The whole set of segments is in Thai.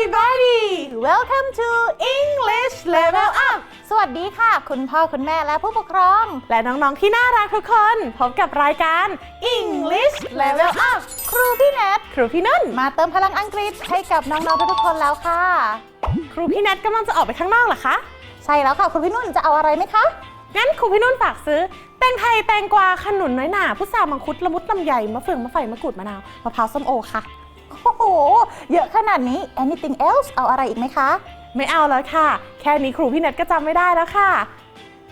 everybody welcome to English Level Up สวัสดีค่ะ คุณพ่อคุณแม่และผู้ปกครอง และน้อง ๆ ที่น่ารักทุกคน พบกับรายการ English Level Up ครูพี่แนทครูพี่นุ่น มาเติมพลังอังกฤษให้กับน้อง ๆ ทุกๆคนแล้วค่ะ ครูพี่แนทกำลังจะออกไปข้างนอกเหรอคะ ใช่แล้วค่ะ คุณพี่นุ่นจะเอาอะไรไหมคะ งั้นครูพี่นุ่นฝากซื้อ แตงไทยแตงกวาขนุนน้อยหนาพุทรามังคุดละมุดลำไยมะเฟืองมะไฟมะกรูดมะนาวมะพร้าวส้มโอค่ะ โอ้โห เยอะขนาดนี้ anything else เอาอะไรอีกไหมคะ ไม่เอาแล้วค่ะ แค่นี้ครูพี่เน็ตก็จำไม่ได้แล้วค่ะ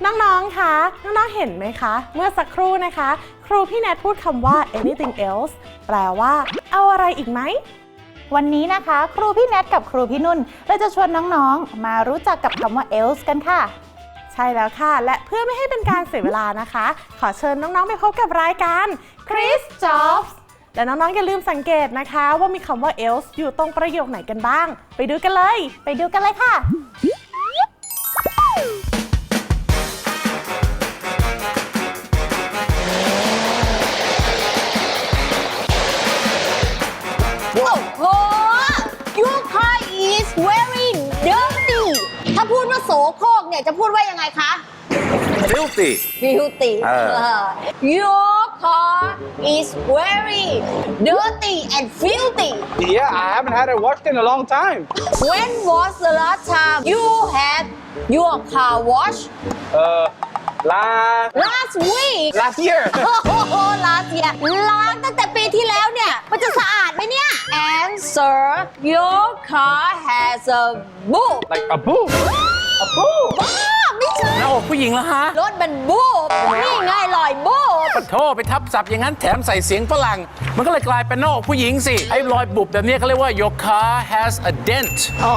น้องๆ คะ น้องๆ เห็นไหมคะ เมื่อสักครู่นะคะ ครูพี่เน็ตพูดคำว่า anything else แปลว่า เอาอะไรอีกไหม วันนี้นะคะ ครูพี่แนทกับครูพี่นุ่นเราจะชวนน้องๆ มารู้จักกับคำว่า else กันค่ะ ใช่แล้วค่ะ และเพื่อไม่ให้เป็นการเสียเวลานะคะ ขอเชิญน้องๆ ไปพบกับรายการ Chris Jobs และน้องๆอย่าลืมสังเกตนะคะ ว่ามีคำว่า else อยู่ตรงประโยคไหนกันบ้าง ไปดูกันเลย ไปดูกันเลยค่ะ โอ้โห your car is very dirty ถ้าพูดว่าโสโครกเนี่ยจะพูดว่ายังไงคะ filthy filthy เออ เออ your car is very dirty and filthy Yeah, I haven't had it washed in a long time. when was the last time you had your car washed Uh, last last week last year. โอ้โห last year ล้างตั้งแต่ปีที่แล้วเนี่ย มันจะสะอาดไหมเนี่ย answer your car has a boot like a boo. A boo. บ้าไม่ใช่หน้าอกผู้หญิงแล้วฮะรถมันบูบนี่ไงลอยบูบปะโทไปทับศัพท์อย่างนั้นแถมใส่เสียงฝรั่ง มันก็เลยกลายเป็นหน้าอกผู้หญิงสิ ไอ้รอยบุบแบบนี้เขาเรียกว่า your car has a dent อ๋อ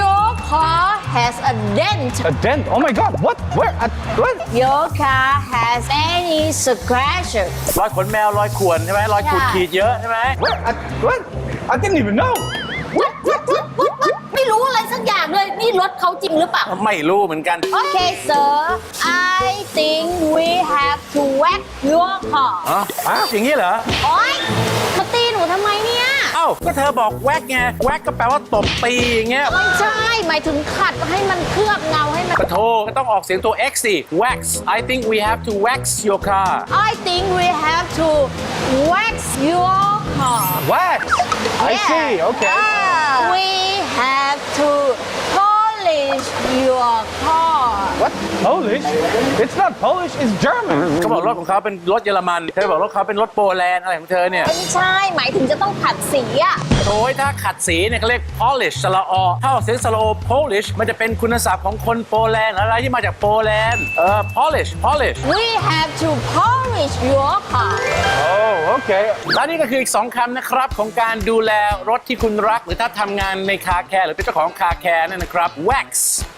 your car has a dent A dent. Oh my god. What? Where? At, what? your car has any scratches รอยขนแมวรอยข่วนใช่ไหมรอยขูดขีดเยอะใช่ไหม Where? At, what? I didn't even know. What what what what what ไม่รู้อะไรสักอย่างเลย นี่รถเขาจริงหรือเปล่า ไม่รู้เหมือนกัน Okay sir I think we have to wax your car อ๋ออ้าวอย่างนี้เหรอ โอ๊ยมาตีหนูทำไมเนี่ย เอ้า ก็เธอบอกแวกไง แวกก็แปลว่าตบตีอย่างเงี้ยไม่ใช่ หมายถึงขัดให้มันเคลือบเงาให้มันปะโทก็ต้องออกเสียงตัว x สิ wax I think we have to wax your car I think we have to wax your car Wax. I Yeah. see. Okay. We have to polish your car. What? Polish? It's not Polish. It's German. เขาบอกรถของเขาเป็นรถเยอรมันเธอบอกรถเขาเป็นรถโปแลนด์อะไรของเธอเนี่ยไม่ใช่ หมายถึงจะต้องขัดสีอะโอ้ยถ้าขัดสีเนี่ยเขาเรียก polish สระอถ้าออกเสียงสระโอ polish มันจะเป็นคุณศัพท์ของคนโปแลนด์อะไรที่มาจากโปแลนด์เออ polish polish We have to polish your car. Oh, okay. และนี่ก็คืออีก 2คำนะครับของการดูแลรถที่คุณรัก หรือถ้าทำงานในคาแคร์หรือเป็นเจ้าของคาแคร์เนี่ยนะครับ wax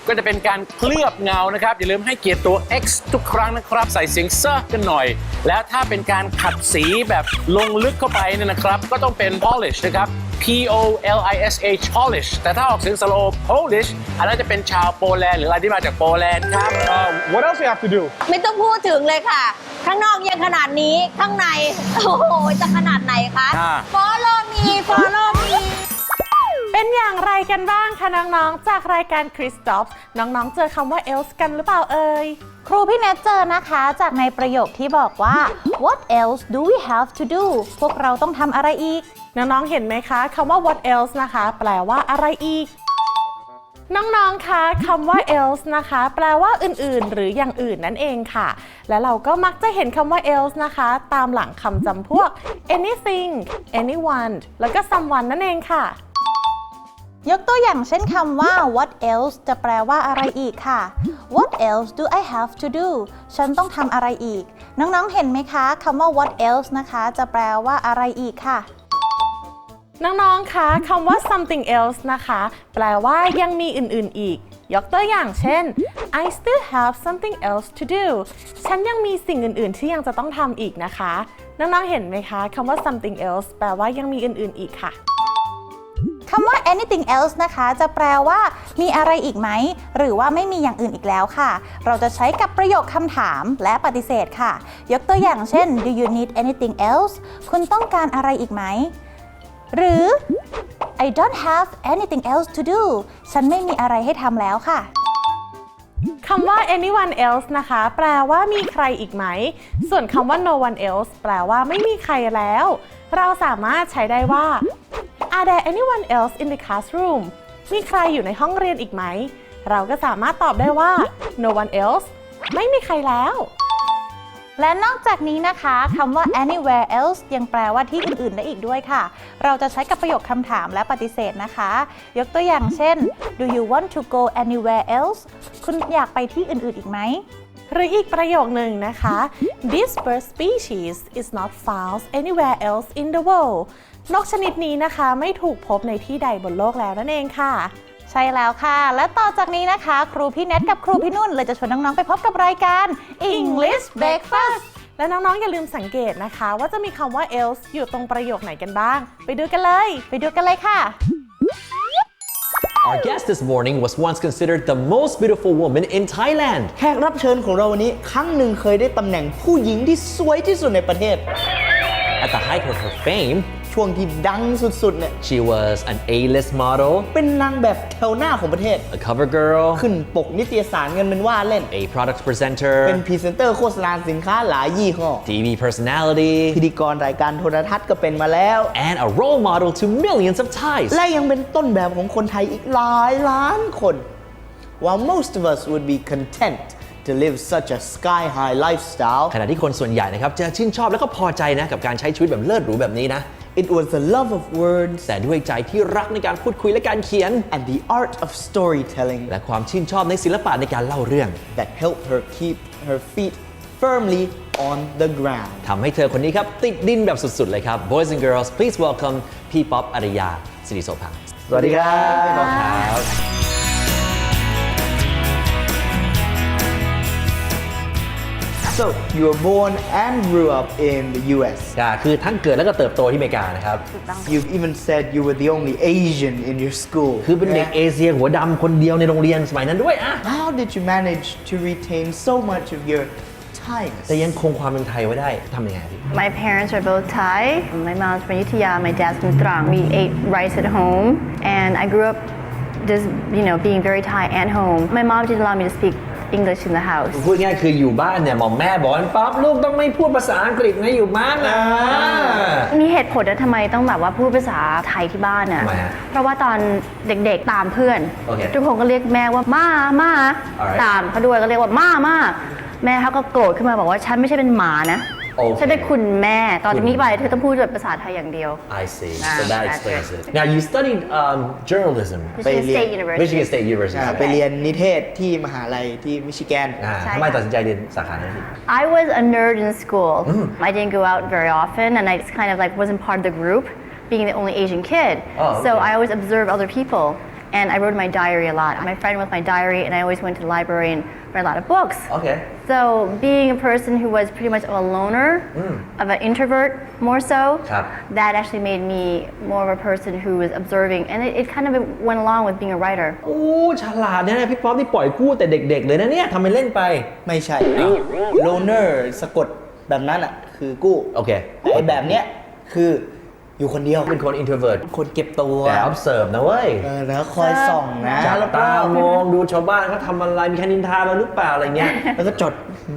ก็จะเป็นการเคลือบเงานะครับ อย่าลืมให้เกียรติตัว x ทุกครั้งนะครับ ใส่เสียงเซอร์กันหน่อย แล้วถ้าเป็นการขัดสีแบบลงลึกเข้าไปเนี่ยนะครับ ก็ต้องเป็น polish นะครับ P O L I S H polish แต่ถ้าออกเสียงสโล Polish อันนั้นจะเป็นชาวโปแลนด์หรืออะไรที่มาจากโปแลนด์ครับ Uh, what else we have to do? ไม่ต้องพูดถึงเลยค่ะ ข้างนอกยังขนาดนี้ ข้างใน โอ้โห จะขนาดไหนคะ อ่า Follow me Follow me เป็นอย่างไรกันบ้างคะน้องๆ จากรายการ Chris Jobs น้องๆ เจอคำว่า else กันหรือเปล่าเอ่ย ครูพี่แนทเจอนะคะจากในประโยคที่บอกว่า what else do we have to do พวกเราต้องทำอะไรอีก น้องๆ เห็นไหมคะคำว่า what else นะคะ แปลว่าอะไรอีก น้องๆ คะคำว่า else นะคะ แปลว่าอื่นๆ หรืออย่างอื่นนั่นเองค่ะ และเราก็มักจะเห็นคำว่า else นะคะ ตามหลังคำจำพวก anything anyone แล้วก็ someone นั่นเองค่ะ ยกตัวอย่างเช่นคำว่า what else จะแปลว่าอะไรอีกค่ะ what else do I have to do ฉันต้องทำอะไรอีก น้องๆ เห็นไหมคะคำว่า what else นะคะ จะแปลว่าอะไรอีกค่ะ น้องๆ คะคำว่า something else นะคะ แปลว่ายังมีอื่นๆ อีก ยกตัวอย่างเช่น I still have something else to do ฉันยังมีสิ่งอื่นๆ ที่ยังจะต้องทำอีกนะคะ น้องๆ เห็นไหมคะคำว่า something else แปลว่ายังมีอื่นๆ อีกค่ะ คำว่า anything else นะคะ จะแปลว่ามีอะไรอีกไหม หรือว่าไม่มีอย่างอื่นอีกแล้วค่ะ เราจะใช้กับประโยคคำถามและปฏิเสธค่ะ ยกตัวอย่างเช่น do you need anything else คุณต้องการอะไรอีกไหม หรือ I don't have anything else to do ฉันไม่มีอะไรให้ทำแล้วค่ะคำว่า anyone else นะคะ แปลว่ามีใครอีกไหม ส่วนคำว่า no one else แปลว่าไม่มีใครแล้ว เราสามารถใช้ได้ว่า Are there anyone else in the classroom มีใครอยู่ในห้องเรียนอีกไหม เราก็สามารถตอบได้ว่า no one else ไม่มีใครแล้ว และนอกจากนี้นะคะคำว่า anywhere else ยังแปลว่าที่อื่น ๆ ได้อีกด้วยค่ะ เราจะใช้กับประโยคคำถามและปฏิเสธนะคะ ยกตัวอย่างเช่น Do you want to go anywhere else คุณอยากไปที่อื่น ๆ อีกไหม หรืออีกประโยคหนึ่งนะคะ This bird species is not found anywhere else in the world นกชนิดนี้นะคะไม่ถูกพบในที่ใดบนโลกแล้วนั่นเองค่ะ ใช่แล้วค่ะ และต่อจากนี้นะคะ ครูพี่เน็ตกับครูพี่นุ่นเลยจะชวนน้อง ๆ ไปพบกับรายการ English Breakfast และน้อง ๆ อย่าลืมสังเกตนะคะ ว่าจะมีคำว่า else อยู่ตรงประโยคไหนกันบ้าง ไปดูกันเลย ไปดูกันเลยค่ะ Our guest this morning was once considered the most beautiful woman in Thailand. แขกรับเชิญของเราวันนี้ครั้งหนึ่งเคยได้ตำแหน่งผู้หญิงที่สวยที่สุดในประเทศ At the height of her fame, ช่วงที่ดังสุดๆเนี่ย she was an A-list model, เป็นนางแบบแถวหน้าของประเทศ a cover girl, ขึ้นปกนิตยสารเงินเป็นว่าเล่น a product เป็น presenter, พรีเซนเตอร์โฆษณาสินค้าหลายยี่ห้อ TV personality, พิธีกรรายการโทรทัศน์ก็เป็นมาแล้ว and a role model to millions of Thais. และยังเป็นต้นแบบของคนไทยอีกหลายล้านคน While most of us would be content to live such a sky high lifestyle ขณะที่คนส่วนใหญ่นะครับจะชื่นชอบแล้วก็พอใจนะกับการใช้ชีวิตแบบเลิศหรูแบบนี้นะ it was the love of words แต่ด้วยใจที่รักในการพูดคุยและการเขียน and the art of storytelling และความชื่นชอบในศิลปะในการเล่าเรื่อง that helped her keep her feet firmly on the ground ทำให้เธอคนนี้ครับ ติดดินแบบสุด ๆ เลยครับ Boys and girls please welcome พี่ป๊อปอริยาสิริโสภาสวัสดีครับครับ So you were born and grew up in the US อ่าคือทั้งเกิดแล้วก็เติบโตที่อเมริกานะครับ You've even said you were the only Asian in your school คือเป็นเด็กเอเชียหัวดำคนเดียวในโรงเรียนสมัยนั้นด้วยอ่ะ How did you manage to retain so much of your Thainess แต่ยังคงความเป็นไทยไว้ได้ทำยังไงพี่ My parents are both Thai. My mom's from Yuttaya, my dad's from Trang. We ate rice at home, and I grew up just, you know, being very Thai at home. My mom didn't allow me to speak English in the house. พูดง่ายๆคืออยู่บ้านเนี่ยหมอมแม่บอกว่าป๊อปลูกต้องไม่พูดภาษาอังกฤษนะอยู่บ้านนะ มีเหตุผลนะทำไมต้องแบบว่าพูดภาษาไทยที่บ้านอะทำไมฮะเพราะว่าตอนเด็กๆตามเพื่อน โอเคทุกคนก็เรียกแม่ว่าม่าม่า Alright ตามเขาด้วยก็เรียกว่าม่าม่าแม่เขาก็โกรธขึ้นมาบอกว่าฉันไม่ใช่เป็นหมานะ โอเคฉันเป็นคุณแม่ตอนจากนี้ไปเธอต้องพูดแบบภาษาไทยอย่างเดียว I see Ah, so that that's explains it. it now you studied um, journalism Michigan รียน State University Michigan State University อ่าไปเรียนนิเทศที่มหาลัยที่มิชิแกน อ่าใช่ ทำไมค่ะตัดสินใจเรียนสาขานั้นพี่ I was a nerd in school. I didn't go out very often, and I just kind of like wasn't part of the group, being the only Asian kid. Oh, So okay. I always observed other people, and I wrote in my diary a lot. My friend with my diary, and I always went to the library and read a lot of books. Okay So being a person who was pretty much of a loner, of an introvert more so,ครับ that actually made me more of a person who was observing, and it, it kind of went along with being a writer. โอ้ฉลาดเนี่ยนะพี่ป๊อปนี่ปล่อยกู้แต่เด็ก ๆ เลยนะเนี่ยทำไปเล่นไป ไม่ใช่ loner สะกดแบบนั้นอ่ะ คือกู้ โอเค แต่ไอ้แบบเนี้ยคือ อยู่คนเดียวเป็นคน introvert คนเก็บตัวแต่ observe นะเว้ยเออแล้วคอยส่องนะจับแล้วก็ตามองดูชาวบ้านเขาทำอะไรมีใครนินทาเราหรือเปล่าอะไรเงี้ย แล้วก็จด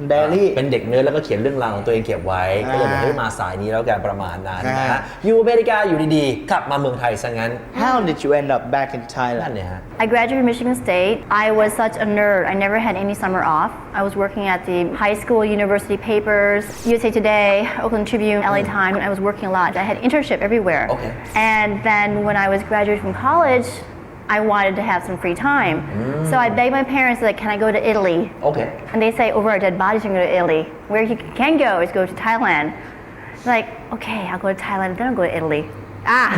ไดอารี่ เป็นเด็กเนิร์ดแล้วก็เขียนเรื่องราวของตัวเองเก็บไว้ อ่าก็เลยบอกให้ยมาสายนี้แล้วกันประมาณนั้นนะอ่าฮะอยู่อเมริกาอยู่ดีๆกลับมาเมืองไทยซะงั้น How did you end up back in นั่น Thailand เนี่ยฮะ I graduated from Michigan State. I was such a nerd. I never had any summer off. I was working at the high school, university papers, USA Today, Oakland Tribune, LA Times. I was working a lot. I had internship everywhere. Okay. And then when I was graduating from college, I wanted to have some free time. Mm. So I mm. begged my parents, like, can I go to Italy? Okay. And they say, over our dead bodies, you can go to Italy. Where you can go is go to Thailand. Like, okay, I'll go to Thailand, then I'll go to Italy. Ah,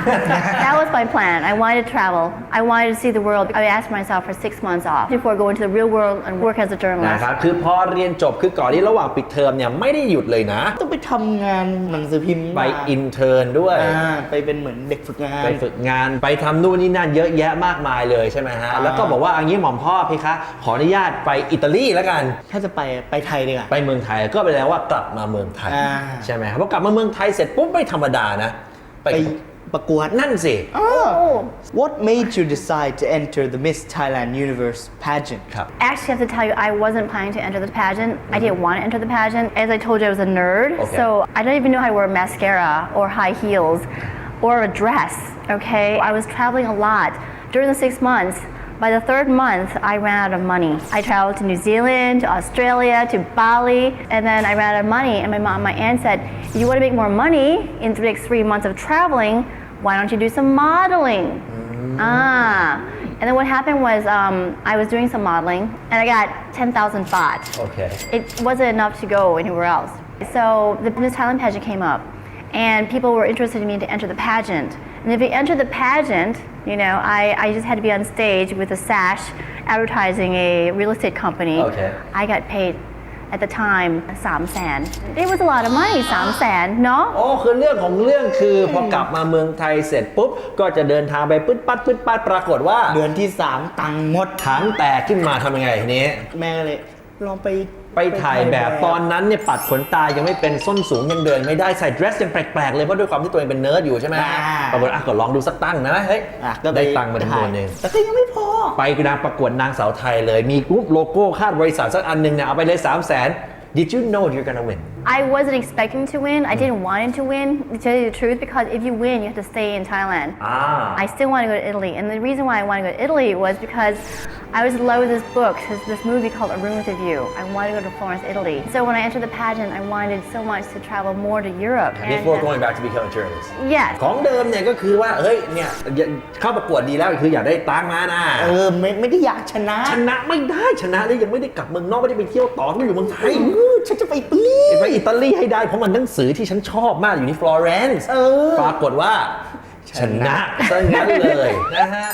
that was my plan. I wanted to travel. I wanted to see the world. I asked myself for six months off before going to the real world and work as a นะ journalist. ครับ คือพอเรียนจบคือก่อนที่ระหว่างปิดเทอมเนี่ยไม่ได้หยุดเลยนะ ต้องไปทำงานหนังสือพิมพ์ไปมาอินเทอร์นด้วย อ่าไปเป็นเหมือนเด็กฝึกงาน ไปฝึกงานไปทำนู่นนี่นั่นเยอะแยะมากมายเลยใช่ไหมฮะ อ่า แล้วก็บอกว่าอันนี้หม่อมพ่อพี่คะ ขออนุญาตไปอิตาลีแล้วกัน ถ้าจะไปไปไทยดีกว่า ไปเมืองไทยก็แปลว่ากลับมาเมืองไทย อ่า ใช่ไหมครับพอกลับมาเมืองไทยเสร็จปุ๊บไม่ธรรมดานะ ไปไป ประกวด นั่นสิ What made you decide to enter the Miss Thailand Universe pageant ครับ Actually, I have to tell you, I wasn't planning to enter the pageant. I didn't want to enter the pageant. As I told you, I was a nerd. Okay. So I don't even know how to wear mascara or high heels or a dress. Okay. I was traveling a lot during the six months. By the third month, I ran out of money. I traveled to New Zealand, to Australia, to Bali, and then I ran out of money. And my mom, my aunt said, "If you want to make more money in the next three months of traveling, why don't you do some modeling?" Mm. Ah. And then what happened was um, I was doing some modeling, and I got 10,000 baht. Okay. It wasn't enough to go anywhere else. So the Miss Thailand pageant came up, and people were interested in me to enter the pageant. And if you enter the pageant, you know, I, I just had to be on stage with a sash advertising a real estate company. Okay. I got paid at the time 3 san. It was a lot of money, 3 san, no? โอ้คือเรื่องของเรื่องคือพอกลับมาเมืองไทยเสร็จปุ๊บ ก็จะเดินทางไปปึ๊ดปัดปึ๊ดปัดปรากฏว่า เดือนที่ 3 ตังค์หมด ถังแตกขึ้นมาทำยังไงทีนี้ แม่เลย ลองไปไปถ่ายแบบตอนนั้นเนี่ยปัดขนตายังไม่เป็นส้นสูงยังเดินไม่ได้ใส่เดรสยังแปลกๆเลยเพราะด้วยความที่ตัวเองเป็นเนิร์ดอยู่ใช่ไหมอ่าปรากฏอะก็ลองดูสักตั้งนะเฮ้ยอะก็ปได้ตังค์มาจำนวนหนึ่งแต่ก็ยังไม่พอ ไปนางประกวดนางสาวไทยเลยมีรูปโลโก้คาดบริษัทสักอันหนึ่งเนี่ยเอาไปเลย3 0 0 0 0 0 Did you know you're gonna win I wasn't expecting to win. I didn't want it to win, to tell you the truth, because if you win, you have to stay in Thailand. อ่า I still want to go to Italy. And the reason why I want to go to Italy was because I was in love with this book, this, this movie called A Room with a View. I wanted to go to Florence, Italy. So when I entered the pageant, I wanted so much to travel more to Europe. before And, uh, going back to become a journalist yes. ของเดิมเนี่ยก็คือว่า เฮ้ย เนี่ยเข้าประกวดดีแล้วคืออยากได้ตังค์มานะ เออ ไม่ไม่ได้อยากชนะ ชนะไม่ได้ชนะแล้วยังไม่ได้กลับเมืองนอกไม่ได้ไปเที่ยวต่อต้องอยู่เมืองไทย เออฉันจะไปอิตาลี ไป อิตาลีให้ได้เพราะมันหนังสือที่ฉันชอบมากอยู่ที่ฟลอเรนซ์เออปรากฏว่าชนะซะงั้นเลยนะฮะ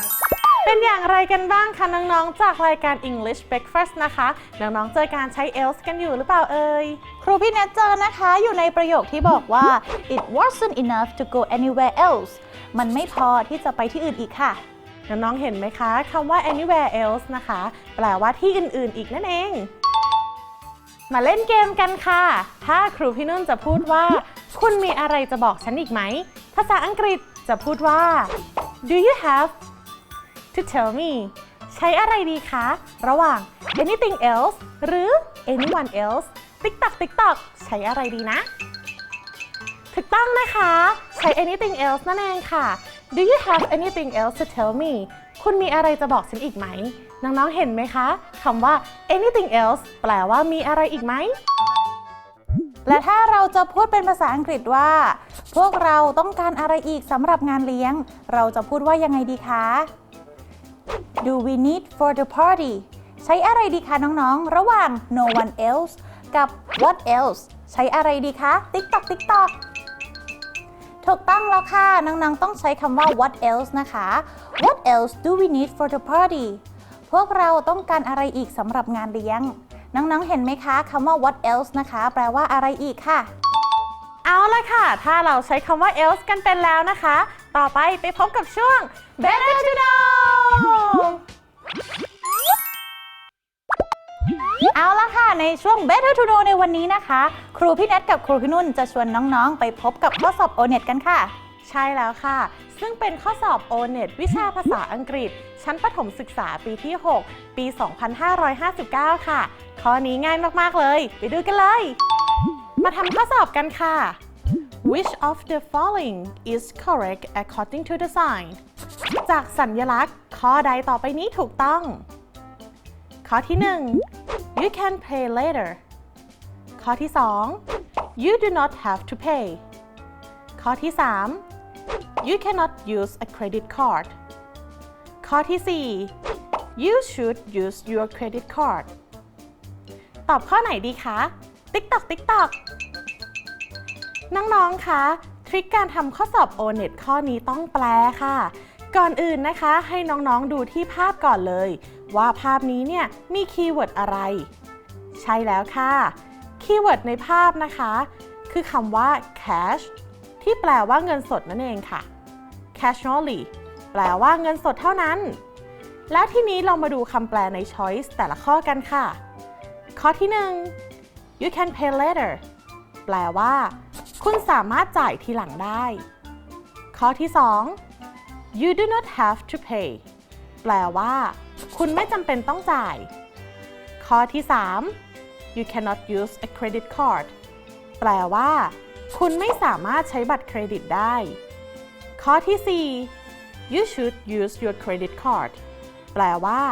เป็นอย่างไรกันบ้างคะน้อง ๆ จากรายการ English Breakfast นะคะ น้อง ๆ เจอการใช้ else กันอยู่หรือเปล่าเอ่ย ครูพี่เนทเจอนะคะอยู่ในประโยคที่บอกว่า it wasn't enough to go anywhere else มันไม่พอที่จะไปที่อื่นอีกค่ะ น้อง ๆ เห็นไหมคะคำว่า anywhere else นะคะ แปลว่าที่อื่น ๆ อีกนั่นเอง มาเล่นเกมกันค่ะ ถ้าครูพี่นุ่นจะพูดว่า คุณมีอะไรจะบอกฉันอีกไหม ภาษาอังกฤษจะพูดว่า do you have to tell me ใช้อะไรดีคะ ระหว่าง anything else หรือ anyone else ติ๊กตักติ๊กตักใช้อะไรดีนะ ถูกต้องนะคะ ใช้ anything else นั่นเองค่ะ Do you have anything else to tell me คุณมีอะไรจะบอกฉันอีกไหม น้องๆ เห็นไหมคะคำว่า anything else แปลว่ามีอะไรอีกไหม และถ้าเราจะพูดเป็นภาษาอังกฤษว่า พวกเราต้องการอะไรอีกสำหรับงานเลี้ยง เราจะพูดว่ายังไงดีคะ Do we need for the party ใช้อะไรดีคะน้องๆ ระหว่าง no one else กับ what else ใช้อะไรดีคะติ๊กตอกติ๊กตอกถูกต้องแล้วค่ะ น้องๆ ต้องใช้คำว่า what else นะคะ What else do we need for the party พวกเราต้องการอะไรอีกสำหรับงานเลี้ยง น้องๆ เห็นไหมคะคำว่า what else นะคะ แปลว่าอะไรอีกค่ะ เอาละค่ะ ถ้าเราใช้คำว่า else กันเป็นแล้วนะคะ ต่อไปไปพบกับช่วง better to know เอาละค่ะ ในช่วง Better to Know ในวันนี้นะคะ ครูพี่แนทกับครูพี่นุ่นจะชวนน้องๆ ไปพบกับข้อสอบ O-NET กันค่ะ ใช่แล้วค่ะ ซึ่งเป็นข้อสอบ O-NET วิชาภาษาอังกฤษ ชั้นประถมศึกษาปีที่ 6 ปี 2559 ค่ะ ข้อนี้ง่ายมากๆเลย ไปดูกันเลย มาทำข้อสอบกันค่ะ Which of the following is correct according to the sign จากสัญลักษณ์ ข้อใดต่อไปนี้ถูกต้อง ข้อที่ 1 You can pay later ข้อที่ 2 You do not have to pay ข้อที่ 3 You cannot use a credit card ข้อที่ 4 You should use your credit card ตอบข้อไหนดีคะ ติ๊กตอกติ๊กตอกน้อง ๆ คะ ทริคการทำข้อสอบ O-NET ข้อนี้ต้องแปลค่ะ ก่อนอื่นนะคะ ให้น้อง ๆ ดูที่ภาพก่อนเลย ว่าภาพนี้เนี่ย มีคีย์เวิร์ดอะไร ใช่แล้วค่ะ คีย์เวิร์ดในภาพนะคะ คือคำว่า cash ที่แปลว่าเงินสดนั่นเองค่ะ cash only แปลว่าเงินสดเท่านั้น และทีนี้เรามาดูคำแปลใน choice แต่ละข้อกันค่ะ ข้อที่ 1 you can pay later แปลว่า คุณสามารถจ่ายทีหลังได้ ข้อข้อที่ 2 you do not have to pay แปลว่า คุณไม่จำเป็นต้องจ่าย ข้อที่ 3 you cannot use a credit card แปลว่า คุณไม่สามารถใช้บัตรเครดิตได้ ข้อที่ 4 you should use your credit card แปลว่า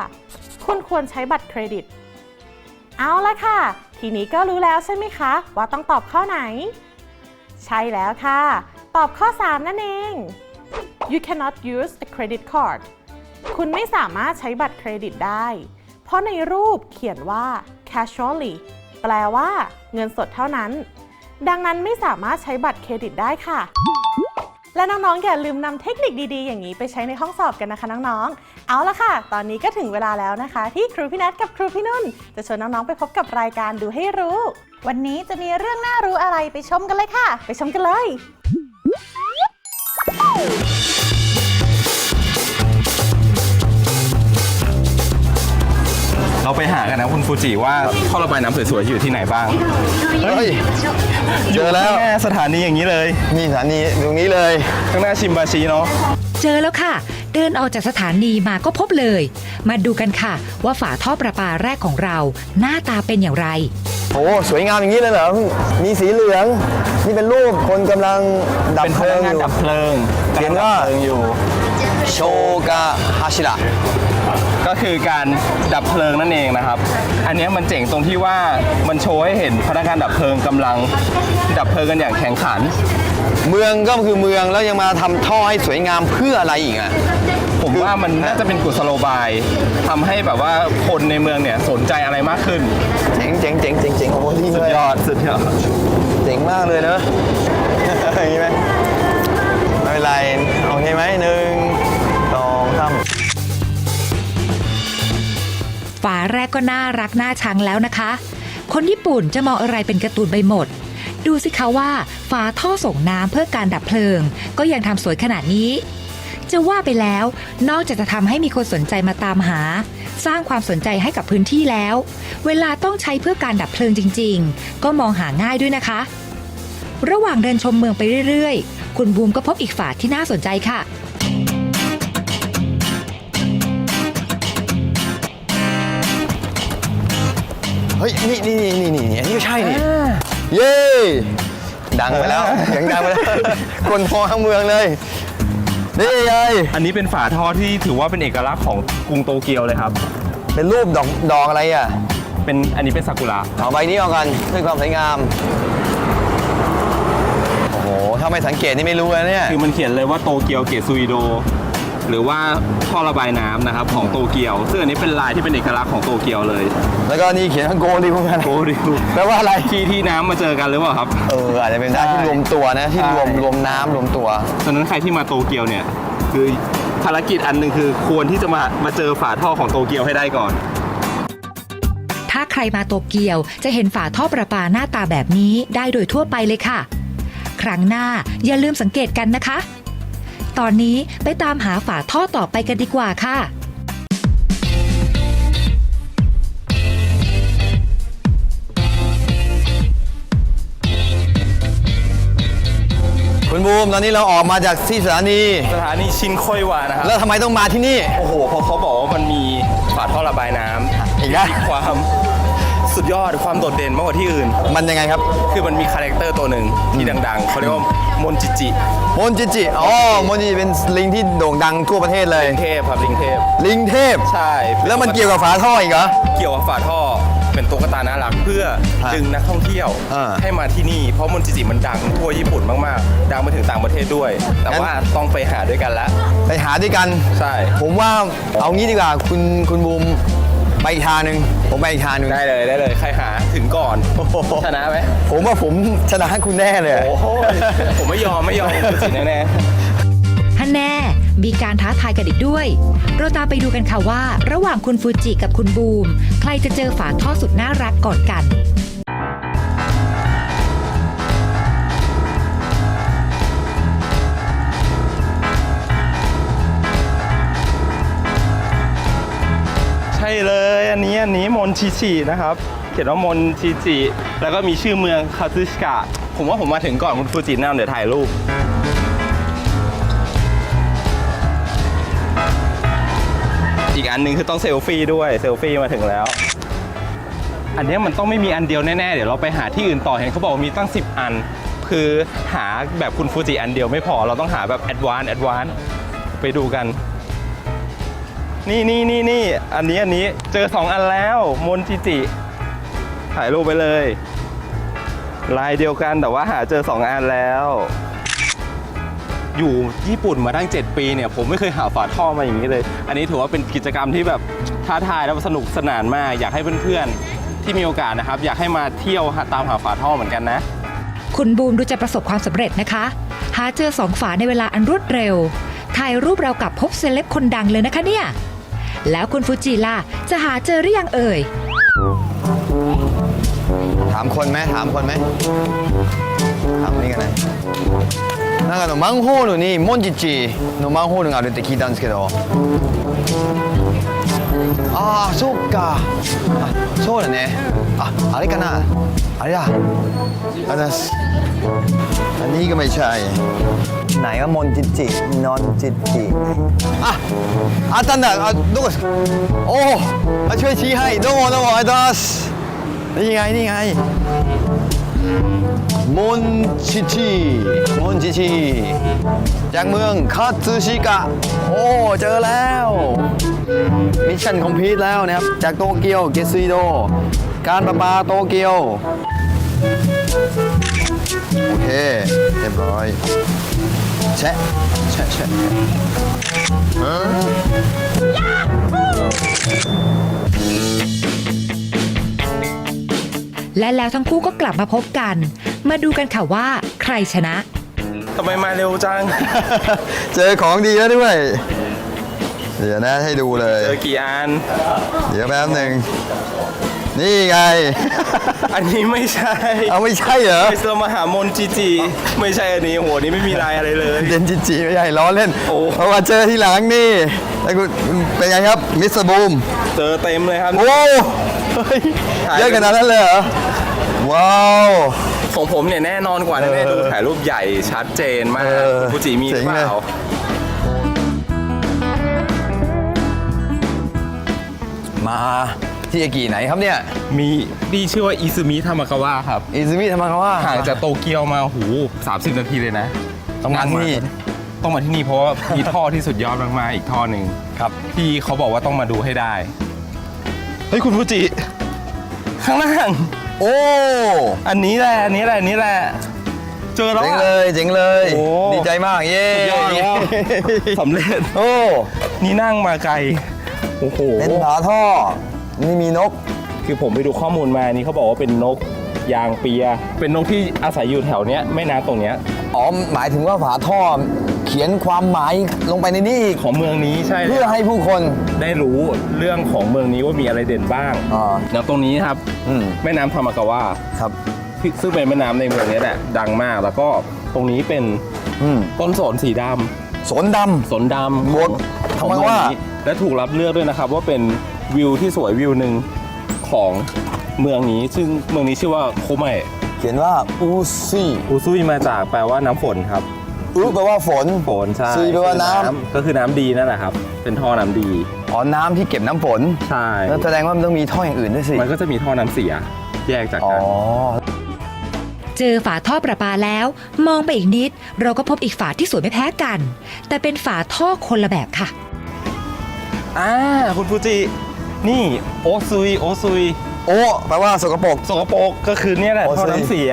คุณควรใช้บัตรเครดิต เอาละค่ะ ทีนี้ก็รู้แล้วใช่ไหมคะ ว่าต้องตอบข้อไหน ใช่แล้วค่ะ ตอบข้อ 3 นั่นเอง you cannot use a credit card คุณไม่สามารถใช้บัตรเครดิตได้ เพราะในรูปเขียนว่า casually แปลว่า เงินสดเท่านั้น ดังนั้นไม่สามารถใช้บัตรเครดิตได้ค่ะ และน้องๆ อย่าลืมนำเทคนิคดีๆ อย่างนี้ไปใช้ในห้องสอบกันนะคะน้องๆ เอาละค่ะ ตอนนี้ก็ถึงเวลาแล้วนะคะ ที่ครูพี่นัทกับครูพี่นุ่น จะชวนน้องๆ ไปพบกับรายการดูให้รู้ วันนี้จะมีเรื่องน่ารู้อะไรไปชมกันเลยค่ะ ไปชมกันเลย เราไปหากันนะคุณฟูจิว่าท่อระบายน้ำสวยๆอยู่ที่ไหนบ้างเฮ้ยเจอแล้วข้างหน้าสถานีอย่างนี้เลยนี่สถานีตรงนี้เลยข้างหน้าชิมบาชิเนาะเจอแล้วค่ะ เดินออกจากสถานีมาก็พบเลย มาดูกันค่ะ ว่าฝาท่อประปาแรกของเรา หน้าตาเป็นอย่างไร โอ้สวยงามอย่างนี้เลยเหรอมีสีเหลืองนี่เป็นรูปคนกำลังดับเป็นเพพลินังกงาอนยู่ดับเพลิงเขียนกำลังว่าดับเพลิงอยู่โชกะฮาชิระ ก็คือการดับเพลิงนั่นเองนะครับ อันเนี้ยมันเจ๋งตรงที่ว่ามันโชว์ให้เห็นพนักงานดับเพลิงกำลัง ดับเพลิงกันอย่างแข่งขัน เมืองก็คือเมืองแล้วยังมาทำท่อให้สวยงามเพื่ออะไรอีกอะ ผมว่ามันน่าจะเป็นกุศโลบายทำให้แบบว่าคนในเมืองเนี่ยสนใจอะไรมากขึ้น เจ๋งเจ๋งเจ๋งเจ๋งเจ๋งโอ้โหดีสุเลดยยอดสุดยอด เจ๋งมากเลยเนอะ อย่างนี้ไหมไม่เป็นไรโอเคไหมหนึ่ง ฝาแรกก็น่ารักน่าชังแล้วนะคะ คนญี่ปุ่นจะมองอะไรเป็นการ์ตูนไปหมด ดูสิคะว่าฝาท่อส่งน้ำเพื่อการดับเพลิง ก็ยังทำสวยขนาดนี้ จะว่าไปแล้ว นอกจากจะทำให้มีคนสนใจมาตามหา สร้างความสนใจให้กับพื้นที่แล้ว เวลาต้องใช้เพื่อการดับเพลิงจริง ๆ ก็มองหาง่ายด้วยนะคะ ระหว่างเดินชมเมืองไปเรื่อยๆ คุณบูมก็พบอีกฝาที่น่าสนใจค่ะ เฮ้ยนี่นี่นี่นี่นี่อันนี้ก็ใช่นี่เย้ดังไปแล้วเสียงดังไปแล้วคนพอทั้งเมืองเลยนี่ไงอันนี้เป็นฝาท่อที่ถือว่าเป็นเอกลักษณ์ของกรุงโตเกียวเลยครับ เป็นรูปดอกดอกอะไรอะเป็นอันนี้เป็นซากุระเอาใบนี้ออกกันเพื่อความสวยงามโอ้โหถ้าไม่สังเกตนี่ไม่รู้นะเนี่ยคือมันเขียนเลยว่าโตเกียวเกซุยโด หรือว่าท่อระบายน้ำนะครับของโตเกียว ซึ่งอันนี้เป็นลายที่เป็นเอกลักษณ์ของโตเกียวเลยแล้วก็นี่เขียนว่าโกดิวกันโกริวแปลว่าอะไร ที่ที่น้ำมาเจอกันหรือเปล่าครับ เอออาจจะเป็นด้านที่รวมตัวนะที่รวมรวมน้ำรวมตัว ฉะนั้นใครที่มาโตเกียวเนี่ยคือภารกิจอันหนึ่งคือควรที่จะมามาเจอฝาท่อของโตเกียวให้ได้ก่อน ถ้าใครมาโตเกียวจะเห็นฝาท่อประปาหน้าตาแบบนี้ได้โดยทั่วไปเลยค่ะ ครั้งหน้าอย่าลืมสังเกตกันนะคะ ตอนนี้ไปตามหาฝาท่อต่อไปกันดีกว่าค่ะ คุณบูมตอนนี้เราออกมาจากที่สถานี สถานีชินโคยวานะครับ แล้วทำไมต้องมาที่นี่ โอ้โหเพราะเขาบอกว่ามันมีฝาท่อระบายน้ำอีกแล้วมีความ สุดยอดความโดดเด่นมากกว่าที่อื่น มันยังไงครับ คือมันมีคาแรคเตอร์ตัวหนึ่งที่ดังๆเขาเรียกว่ามนจิจิมนจิจิอ๋อมนจิจิเป็นลิงที่โด่งดังทั่วประเทศเลย ลิงเทพครับลิงเทพ ลิงเทพ ใช่แล้วมันเกี่ยวกับฝาท่ออีกเหรอ เกี่ยวกับฝาท่อเป็นตุ๊กตาน่ารักเพื่อฮะดึงนักท่องเที่ยวอ่าให้มาที่นี่เพราะมนจิจิมันดังทั่วญี่ปุ่นมากๆ ดังไปถึงต่างประเทศด้วย แต่งั้นว่าต้องไปหาด้วยกันละไปหาด้วยกันใช่ ผมว่าเอางี้ดีกว่าคุณคุณบูม ไปอีกทางหนึ่งผมไปอีกทางหนึ่งได้เลยได้เลย ใครหาถึงก่อนชนะไหมผมว่าผมชนะคุณแน่เลย โอ้โหผมไม่ยอมไม่ยอมมนจิจิแน่ๆฮันแน่ มีการท้าทายกันอีกด้วย เราตามไปดูกันค่ะว่า ระหว่างคุณฟูจิกับคุณบูม ใครจะเจอฝาท่อสุดน่ารักก่อนกัน ชิชินะครับ เขียนว่ามอนชิจิ แล้วก็มีชื่อเมืองคาซึชิกะ ผมว่าผมมาถึงก่อนคุณฟูจิแนะนำเดี๋ยวถ่ายรูป อีกอันหนึ่งคือต้องเซลฟี่ด้วย เซลฟี่มาถึงแล้ว อันนี้มันต้องไม่มีอันเดียวแน่ๆ เดี๋ยวเราไปหาที่อื่นต่อ เห็นเขาบอกมีตั้ง 10 อัน คือหาแบบคุณฟูจิอันเดียวไม่พอ เราต้องหาแบบแอดวานแอดวานไปดูกัน นี่นี่นี่นี่อันนี้อันนี้เจอ 2 อันแล้วมนจิจิถ่ายรูปไปเลย ลายเดียวกันแต่ว่าหาเจอ 2 อันแล้ว อยู่ญี่ปุ่นมาตั้ง 7 ปีเนี่ย ผมไม่เคยหาฝาท่อมาอย่างนี้เลย อันนี้ถือว่าเป็นกิจกรรมที่แบบท้าทายแล้วสนุกสนานมาก อยากให้เพื่อนๆที่มีโอกาสนะครับ อยากให้มาเที่ยวตามหาฝาท่อเหมือนกันนะ คุณบูมดูจะประสบความสำเร็จนะคะ หาเจอสองฝาในเวลาอันรวดเร็วถ่ายรูปเรากับพบเซเลบคนดังเลยนะคะเนี่ย แล้วคุณฟูจิล่ะ จะหาเจอหรือยังเอ่ย ถามคนไหมถามคนไหมถามนี่กันนะなんかあのマンホールにモンジッチのマンホールがあるって聞いたんですけどああそっかあそうだねああれかなあれだあれです อันนี้ก็ไม่ใช่ ไหนก็มนจิตจินอนจิตจิอะอาจารย์เนี่ยดูโอ้มาช่วยชี้ให้ดูดูไอ้ดัสนี่ไงนี่ไงมนจิจิมนจิจิจากเมืองคาซึชิกะ โอ้ เจอแล้ว มิชชั่นคอมพลีทแล้วนะครับ จากโตเกียว เกซิโด การประปาโตเกียว โอเค เรียบร้อย แชะ แชะแชะฮะและแล้วทั้งคู่ก็กลับมาพบกัน มาดูกันค่ะว่าใครชนะ ทำไมมาเร็วจัง เจอของดีแล้วด้วย เดี๋ยวนะให้ดูเลย เจอกี่อัน เดี๋ยวแป๊บหนึ่ง นี่ไง อันนี้ไม่ใช่เอาไม่ใช่เหรอไปเซอร์มาหามนจิจิไม่ใช่อันนี้โหนี่ไม่มีลายอะไรเลย เดนจิจิไม่ใช่ล้อเล่นโอ้ เพราะว่าเจอที่หลังนี่แล้วคุณเป็นไงครับ มิสเตอร์บูม เจอเต็มเลยครับ โอ้เฮ้ยเยอะขนาดนั้นเลยเหรอ ว้าว ของผมเนี่ยแน่นอนกว่าแน่ๆดูถ่ายรูปใหญ่ชัดเจนมากเออฟูจิมีหรือเปเจ๋งเลยล่ามา ที่เอกิไหนครับเนี่ยมีนี่ชื่อว่าอิซึมิทามากาวะครับอิซึมิทามาคาว่าห่างจากโตเกียวมาหู30 นาทีเลยนะ ต้องมาที่นี่ต้องมาที่นี่เพราะว่ามีท่อที่สุดยอดมากๆอีกท่อหนึ่งครับที่เขาบอกว่าต้องมาดูให้ได้เฮ้ยคุณฟูจิข้างล่างโอ้อันนี้แหละอันนี้แหละอันนี้แหละเจอแล้วเจ๋งอะเลยเจ๋งเลยโอ้ดีใจมากเย้สุดยอดแล้วสำเร็จโอ้นี่นั่งมาไกลโอ้โหเป็นฝาท่อ นี่มีนก คือผมไปดูข้อมูลมานี่เขาบอกว่าเป็นนกยางเปีย เป็นนกที่อาศัยอยู่แถวเนี้ยแม่น้ำตรงเนี้ยอ๋อหมายถึงว่าฝาท่อเขียนความหมายลงไปในนี้อีกของเมืองนี้ใช่เพื่อให้ผู้คนได้รู้เรื่องของเมืองนี้ว่ามีอะไรเด่นบ้างอ่าอย่างตรงนี้ครับอืมแม่น้ำธรรมกาวะครับที่ซึ่งเป็นแม่น้ำในเมืองนี้แหละดังมากแล้วก็ตรงนี้เป็นอืมต้นสนสีดำสนดสนดำบวกของทำไมเมืองว่านี้และถูกรับเลือกด้วยนะครับว่าเป็น วิวที่สวยวิวหนึ่งของเมืองนี้ซึ่งเมืองนี้ชื่อว่าโคเมะำเขียนว่าอูซี่อุซุยมาจากแปลว่าน้ำฝนครับอูแปลว่าฝน ฝนใช่ซุยแปลว่าน้ำก็คือน้ำดีนั่นแหละครับ เป็นท่อน้ำดี อ๋อน้ำที่เก็บน้ำฝนใช่ แล้วแสดงว่ามันต้องมีท่ออย่างอื่นด้วยสิ มันก็จะมีท่อน้ำเสีย แยกจากอ๋อ กัน เจอฝาท่อประปาแล้ว มองไปอีกนิด เราก็พบอีกฝาที่สวยไม่แพ้กัน แต่เป็นฝาท่อคนละแบบค่ะ อ่า คุณฟูจิ นี่โอซุยโอซุยโอ้แปลว่าสกปรก สกปรกก็คือเนี่ยแหละโอซุย ท่อน้ำเสีย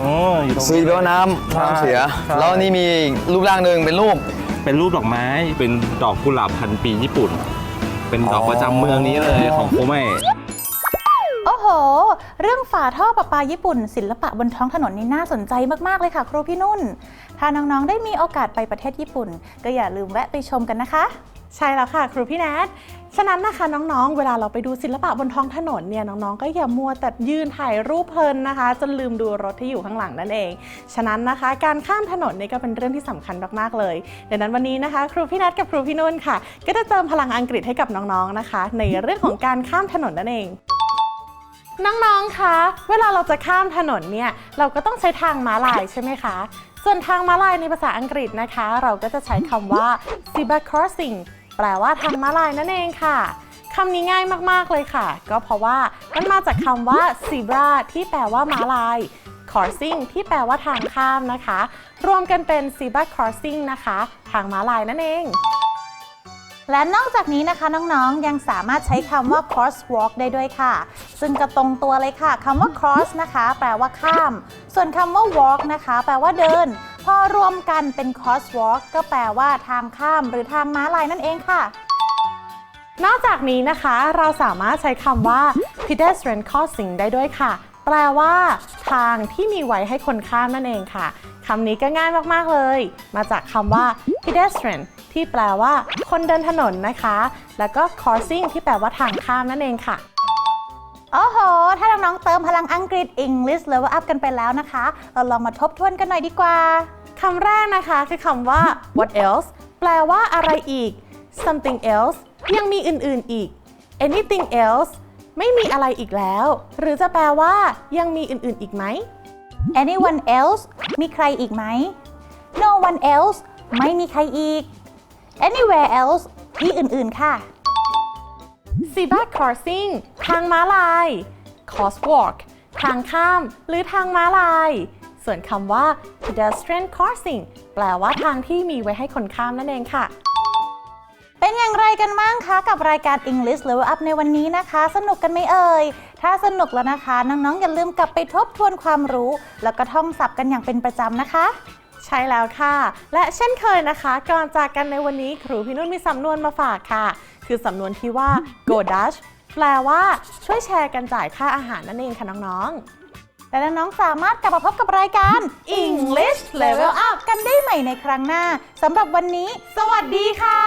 อ๋ออยู่ตรงซุยนี้ แปลว่าน้ำน้ำเสีย ใช่ แล้วนี่มีรูปร่างหนึ่งเป็นรูป เป็นรูปดอกไม้เป็นดอกกุหลาบพันปีญี่ปุ่น เป็นดอกอ๋อประจำเมืองนี้เลยของโคเมะโอ้โห เรื่องฝาท่อประปาญี่ปุ่น ศิลปะบนท้องถนนนี่น่าสนใจมาก ๆ เลยค่ะ ครูพี่นุ่น ถ้าน้อง ๆ ได้มีโอกาสไปประเทศญี่ปุ่น ก็อย่าลืมแวะไปชมกันนะคะ ใช่แล้วค่ะ ครูพี่แนท ฉะนั้นนะคะน้องๆ เวลาเราไปดูศิลปะบนท้องถนนเนี่ยน้องๆ ก็อย่ามัวแต่ยืนถ่ายรูปเพลินนะคะ จนลืมดูรถที่อยู่ข้างหลังนั่นเอง ฉะนั้นนะคะการข้ามถนนเนี่ยก็เป็นเรื่องที่สำคัญมากๆเลยดังนั้นวันนี้นะคะ ครูพี่นัทกับครูพี่นุ่นค่ะ ก็จะเติมพลังอังกฤษให้กับน้องๆ นะคะ ในเรื่องของการข้ามถนนนั่นเองน้องๆ คะ เวลาเราจะข้ามถนนเนี่ย เราก็ต้องใช้ทางม้าลายใช่ไหมคะ ส่วนทางม้าลายในภาษาอังกฤษนะคะ เราก็จะใช้คำว่า zebra crossing แปลว่าทางม้าลายนั่นเองค่ะคำนี้ง่ายมากๆเลยค่ะ ก็เพราะว่ามันมาจากคำว่า zebra ที่แปลว่าม้าลาย crossing ที่แปลว่าทางข้ามนะคะ รวมกันเป็น zebra crossing นะคะ ทางม้าลายนั่นเองและนอกจากนี้นะคะน้องๆ ยังสามารถใช้คำว่า crosswalk ได้ด้วยค่ะ ซึ่งก็ตรงตัวเลยค่ะคำว่า cross นะคะ แปลว่าข้าม ส่วนคำว่า walk นะคะ แปลว่าเดิน พอรวมกันเป็น crosswalk ก็แปลว่าทางข้ามหรือทางม้าลายนั่นเองค่ะ นอกจากนี้นะคะเราสามารถใช้คำว่า pedestrian crossing ได้ด้วยค่ะ แปลว่าทางที่มีไว้ให้คนข้ามนั่นเองค่ะคำนี้ก็ง่ายมากๆเลย มาจากคำว่า pedestrian ที่แปลว่า คนเดินถนนนะคะ แล้วก็ crossing ที่แปลว่าทางข้ามนั่นเองค่ะโอ้โห ถ้าน้องๆเติมพลังอังกฤษ English Level Up กันไปแล้วนะคะ เราลองมาทบทวนกันหน่อยดีกว่า คำแรกนะคะคือคำว่า what else แปลว่าอะไรอีก something else ยังมีอื่นๆอีก anything else ไม่มีอะไรอีกแล้ว หรือจะแปลว่ายังมีอื่นๆอีกไหม anyone else มีใครอีกไหม no one else ไม่มีใครอีก anywhere else ที่อื่นๆค่ะ zebra crossing ทางม้าลาย crosswalk ทางข้าม หรือทางม้าลาย ส่วนคำว่า pedestrian crossing แปลว่าทางที่มีไว้ให้คนข้ามนั่นเองค่ะ เป็นอย่างไรกันบ้างคะ กับรายการ English Level Up ในวันนี้นะคะ สนุกกันไหมเอ่ย ถ้าสนุกแล้วนะคะ น้องๆ อย่าลืมกลับไปทบทวนความรู้ แล้วก็ท่องศัพท์กันอย่างเป็นประจำนะคะใช่แล้วค่ะ และเช่นเคยนะคะ ก่อนจากกันในวันนี้ครูพี่นุ่นมีสำนวนมาฝากค่ะ คือสำนวนที่ว่า go dash แปลว่าช่วยแชร์กันจ่ายค่าอาหารนั่นเองค่ะน้องๆ และน้องๆสามารถกลับมาพบกับรายการ English Level Up กันได้ใหม่ในครั้งหน้าสำหรับวันนี้ สวัสดีค่ะ